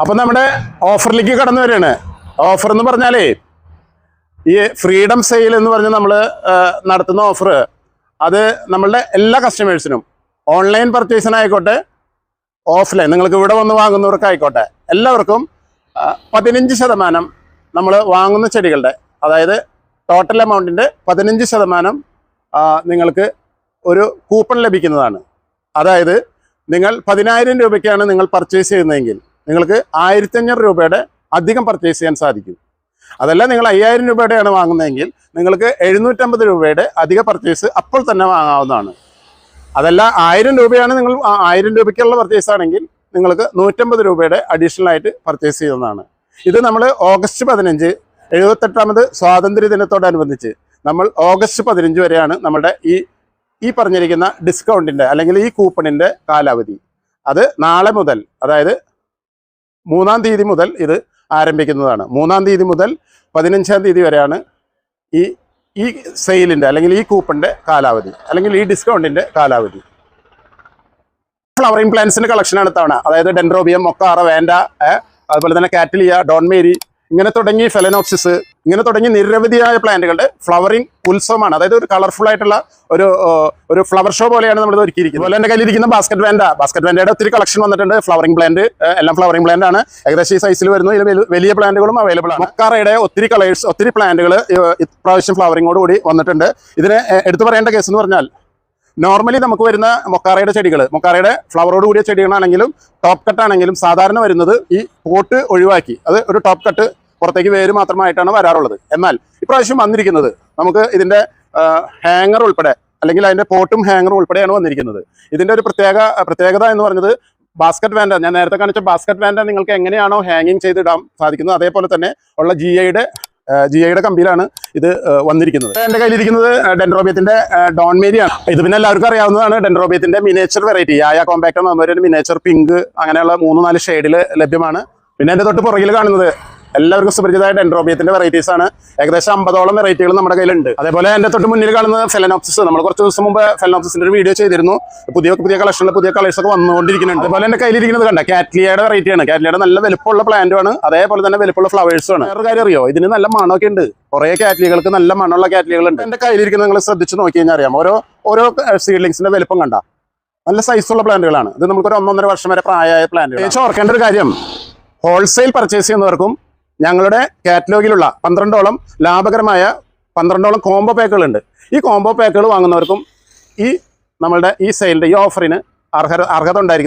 അപ്പൊ നമ്മുടെ ഓഫറിലേക്ക് കടന്നു വരികയാണ്. ഓഫർ എന്ന് പറഞ്ഞാലേ ഈ ഫ്രീഡം സെയിൽ എന്ന് പറഞ്ഞ് നമ്മൾ നടത്തുന്ന ഓഫർ അത് നമ്മളുടെ എല്ലാ കസ്റ്റമേഴ്സിനും ഓൺലൈൻ പർച്ചേസിനായിക്കോട്ടെ ഓഫ്ലൈൻ നിങ്ങൾക്ക് ഇവിടെ വന്ന് വാങ്ങുന്നവർക്കായിക്കോട്ടെ എല്ലാവർക്കും പതിനഞ്ച് ശതമാനം നമ്മൾ വാങ്ങുന്ന ചെടികളുടെ അതായത് ടോട്ടൽ എമൗണ്ടിന്റെ പതിനഞ്ച് ശതമാനം നിങ്ങൾക്ക് ഒരു കൂപ്പൺ ലഭിക്കുന്നതാണ്. അതായത് നിങ്ങൾ പതിനായിരം രൂപയ്ക്കാണ് നിങ്ങൾ പർച്ചേസ് ചെയ്യുന്നതെങ്കിൽ നിങ്ങൾക്ക് ആയിരത്തഞ്ഞൂറ് രൂപയുടെ അധികം പർച്ചേസ് ചെയ്യാൻ സാധിക്കും. അതല്ല നിങ്ങൾ അയ്യായിരം രൂപയുടെയാണ് വാങ്ങുന്നതെങ്കിൽ നിങ്ങൾക്ക് എഴുന്നൂറ്റമ്പത് രൂപയുടെ അധിക പർച്ചേസ് അപ്പോൾ തന്നെ വാങ്ങാവുന്നതാണ്. അതല്ല ആയിരം രൂപയാണ് നിങ്ങൾ ആയിരം രൂപയ്ക്കുള്ള പർച്ചേസ് ആണെങ്കിൽ നിങ്ങൾക്ക് നൂറ്റമ്പത് രൂപയുടെ അഡീഷണൽ ആയിട്ട് പർച്ചേസ് ചെയ്യുന്നതാണ്. ഇത് നമ്മൾ ഓഗസ്റ്റ് പതിനഞ്ച് എഴുപത്തെട്ടാമത് സ്വാതന്ത്ര്യ ദിനത്തോടനുബന്ധിച്ച് നമ്മൾ ഓഗസ്റ്റ് പതിനഞ്ച് വരെയാണ് നമ്മുടെ ഈ ഈ പറഞ്ഞിരിക്കുന്ന ഡിസ്കൗണ്ടിന്റെ അല്ലെങ്കിൽ ഈ കൂപ്പണിന്റെ കാലാവധി. അത് നാളെ മുതൽ അതായത് മൂന്നാം തീയതി മുതൽ ഇത് ആരംഭിക്കുന്നതാണ്. മൂന്നാം തീയതി മുതൽ പതിനഞ്ചാം തീയതി വരെയാണ് ഈ ഈ സെയിലിന്റെ അല്ലെങ്കിൽ ഈ കൂപ്പണിന്റെ കാലാവധി അല്ലെങ്കിൽ ഈ ഡിസ്കൗണ്ടിന്റെ കാലാവധി. ഫ്ലവറിംഗ് പ്ലാന്റ്സിന്റെ കളക്ഷനാണ് തവണ അതായത് ഡെൻഡ്രോബിയം മൊക്കാറ വേണ്ട അതുപോലെ തന്നെ കാറ്റലിയ ഡോൺമേരി ഇങ്ങനെ തുടങ്ങി ഫെലനോക്സിസ് ഇങ്ങനെ തുടങ്ങി നിരവധിയായ പ്ലാന്റുകളുടെ ഫ്ലവറിംഗ് ഉത്സവമാണ്. അതായത് ഒരു കളർഫുൾ ആയിട്ടുള്ള ഒരു ഒരു ഫ്ലവർ ഷോ പോലെയാണ് നമ്മൾ ഒരുക്കിയിരിക്കുന്നത്. അതുപോലെ എന്റെ കയ്യിലിരിക്കുന്ന ബാസ്ക്കറ്റ് വേണ്ട ബാസ്ക്കറ്റ് വേണ്ടയുടെ ഒത്തിരി കളക്ഷൻ വന്നിട്ടുണ്ട്. ഫ്ലവറിംഗ് പ്ലാന്റ് എല്ലാം ഫ്ലവറിംഗ് പ്ലാന്റ് ആണ്. ഏകദേശം ഈ സൈസിൽ വരുന്നു. ഇതിൽ വലിയ- പ്ലാന്റുകളും അവൈലബിൾ ആണ്. മൊക്കാറയുടെ ഒത്തിരി കളേഴ്സ് ഒത്തിരി പ്ലാന്റുകൾ ഇപ്രാവശ്യം ഫ്ലവറിങ്ങോട് കൂടി വന്നിട്ടുണ്ട്. ഇതിന് എടുത്തു പറയേണ്ട കേസ് എന്ന് പറഞ്ഞാൽ നോർമലി നമുക്ക് വരുന്ന മൊക്കാറയുടെ ചെടികൾ മൊക്കാറയുടെ ഫ്ലവറോട് കൂടിയ ചെടികളാണെങ്കിലും ടോപ്പ് കട്ടാണെങ്കിലും സാധാരണ വരുന്നത് ഈ പോട്ട് ഒഴിവാക്കി. അത് ഒരു ടോപ്പ് കട്ട് പുറത്തേക്ക് വേര് മാത്രമായിട്ടാണ് വരാറുള്ളത്. എന്നാൽ ഇപ്രാവശ്യം വന്നിരിക്കുന്നത് നമുക്ക് ഇതിന്റെ ഹാങ്ങർ ഉൾപ്പെടെ അല്ലെങ്കിൽ അതിന്റെ പോട്ടും ഹാങ്ങറും ഉൾപ്പെടെയാണ് വന്നിരിക്കുന്നത്. ഇതിന്റെ ഒരു പ്രത്യേക പ്രത്യേകത എന്ന് പറഞ്ഞത് ബാസ്ക്കറ്റ് വാൻഡ ഞാൻ നേരത്തെ കാണിച്ച ബാസ്ക്കറ്റ് വാൻഡ നിങ്ങൾക്ക് എങ്ങനെയാണോ ഹാങ്ങിങ് ചെയ്തിടാൻ സാധിക്കുന്നത് അതേപോലെ തന്നെ ഉള്ള ജി ഐയുടെ ജി ഐയുടെ കമ്പിയിലാണ് ഇത് വന്നിരിക്കുന്നത്. എന്റെ കയ്യിലിരിക്കുന്നത് ഡോൺ ഡോൺമേരിയാണ് ഇത് പിന്നെ എല്ലാവർക്കും അറിയാവുന്നതാണ് ഡെൻഡ്രോബിയത്തിന്റെ മിനേച്ചർ വെറൈറ്റി ആയ കോമ്പാക്ട് മെമ്മോറിയൽ മിനേച്ചർ പിങ്ക് അങ്ങനെയുള്ള മൂന്ന് നാല് ഷെയ്ഡിൽ ലഭ്യമാണ്. പിന്നെ എന്റെ തൊട്ട് പുറകിൽ കാണുന്നത് എല്ലാവർക്കും സുപരിചിതമായിട്ട് ഡെൻഡ്രോബിയത്തിന്റെ വെറൈറ്റീസ് ആണ്. ഏകദേശം അമ്പതോളം വെറൈറ്റികൾ നമ്മുടെ കയ്യിലുണ്ട്. അതേപോലെ എന്റെ തൊട്ട് മുന്നിൽ കാണുന്നത് ഫെലനോപ്സിസ് നമ്മൾ കുറച്ച് ദിവസം മുമ്പ് ഫെലനോപ്സിന്റെ ഒരു വീഡിയോ ചെയ്തിരുന്നു. പുതിയ പുതിയ കളക്ഷനിൽ പുതിയ കളേഴ്സ് ഒക്കെ വന്നുകൊണ്ടിരിക്കുന്നുണ്ട്. അതുപോലെ എന്റെ കയ്യിലിരിക്കുന്നത് കണ്ട കാറ്റ്ലിയയുടെ വെറൈറ്റിയാണ് കാറ്റ്ലിയയുടെ നല്ല വലുപ്പമുള്ള പ്ലാന്റുമാണ് അതേപോലെ തന്നെ വലുപ്പമുള്ള ഫ്ലവേഴ്സും ആണ്. വേറെ കാര്യം അറിയോ? ഇതിന് നല്ല മണമൊക്കെ ഉണ്ട്. കുറേ കാറ്റലികൾക്ക് നല്ല മണമുള്ള കാറ്റലികൾ ഉണ്ട്. എന്റെ കയ്യിലിരിക്കുന്നത് നിങ്ങൾ ശ്രദ്ധിച്ച് നോക്കി കഴിഞ്ഞാൽ അറിയാം. ഓരോ ഓരോ സീഡ്ലിങ്സിന്റെ വലുപ്പം കണ്ട. നല്ല സൈസുള്ള പ്ലാന്റുകളാണ് ഇത് നമുക്കൊരു ഒന്നൊന്നര വർഷം വരെ പ്രായമായ പ്ലാന്റ് ഓർക്കേണ്ട ഒരു കാര്യം. ഹോൾസെയിൽ പർച്ചേസ് ചെയ്യുന്നവർക്കും ഞങ്ങളുടെ കാറ്റലോഗിലുള്ള പന്ത്രണ്ടോളം ലാഭകരമായ പന്ത്രണ്ടോളം കോംബോ പാക്കുകളുണ്ട് ഈ കോംബോ പാക്കുകൾ വാങ്ങുന്നവർക്കും ഈ നമ്മളുടെ ഈ സെയിലിന്റെ ഈ ഓഫറിന് അർഹത അർഹത ഉണ്ടായിരിക്കും.